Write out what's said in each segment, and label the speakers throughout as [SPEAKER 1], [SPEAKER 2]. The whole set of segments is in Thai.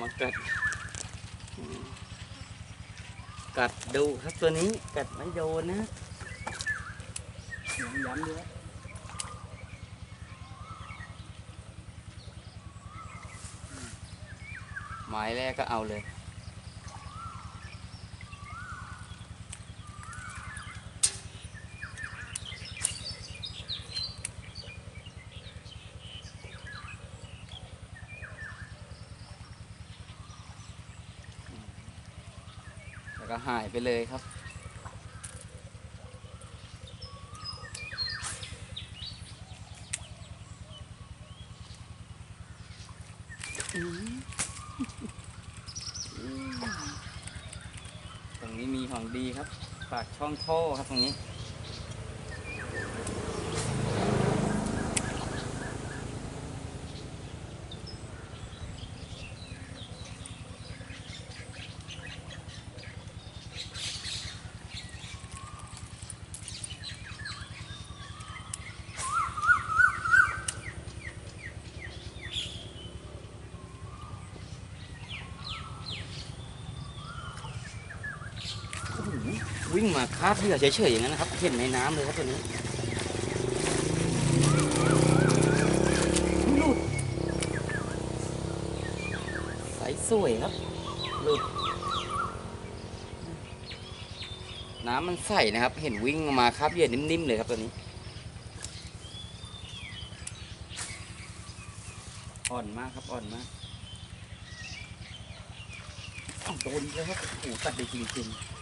[SPEAKER 1] มากัด กัดดูครับตัวนี้ กัดไม่โดนนะ
[SPEAKER 2] ย้ำย้ำด้วย
[SPEAKER 1] หมายแรกก็เอาเลย แล้วก็หายไปเลยครับ ตรงนี้มีของดีครับ ปากช่องท่อครับตรงนี้ วิ่งมาคาบเหยื่อเฉยๆอย่างนั้นนะครับ เห็นในน้ำเลยครับตัวนี้หลุดใสสวยครับหลุด น้ำมันใสนะครับ เห็นวิ่งมาคาบเหยื่อนิ่มๆเลยครับตัวนี้อ่อนมากครับอ่อนมากอ้าวโดนแล้วครับโอ้โหตัดได้จริงๆ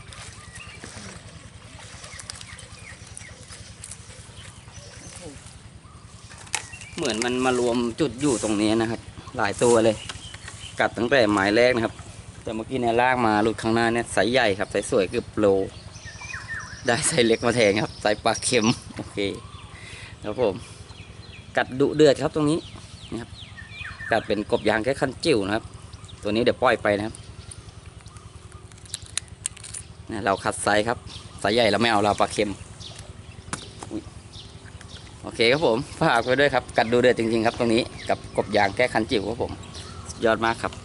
[SPEAKER 1] เหมือนมันมารวมจุดอยู่ตรงนี้นะครับ หลายตัวเลย กัดตั้งแต่หมายแรกนะครับ แต่เมื่อกี้เนี่ยลากมาหลุดข้างหน้าเนี่ยไซส์ใหญ่ครับไซส์สวยคือโปรได้ไซส์เล็กมาแทนครับไซส์ปลาเค็มโอเคครับผม กัดดุเดือดครับตรงนี้นะครับ กัดเป็นกบยางแค่คันจิ๋วนะครับ ตัวนี้เดี๋ยวปล่อยไปนะครับเนี่ยเราคัดไซส์ครับไซส์ใหญ่เราไม่เอาเราปลาเค็ม โอเคครับผมฝากไว้ด้วยครับกัดดูเดือดจริงๆครับตรงนี้กับกบยางแก้คันจิ๋วครับผมยอดมากครับ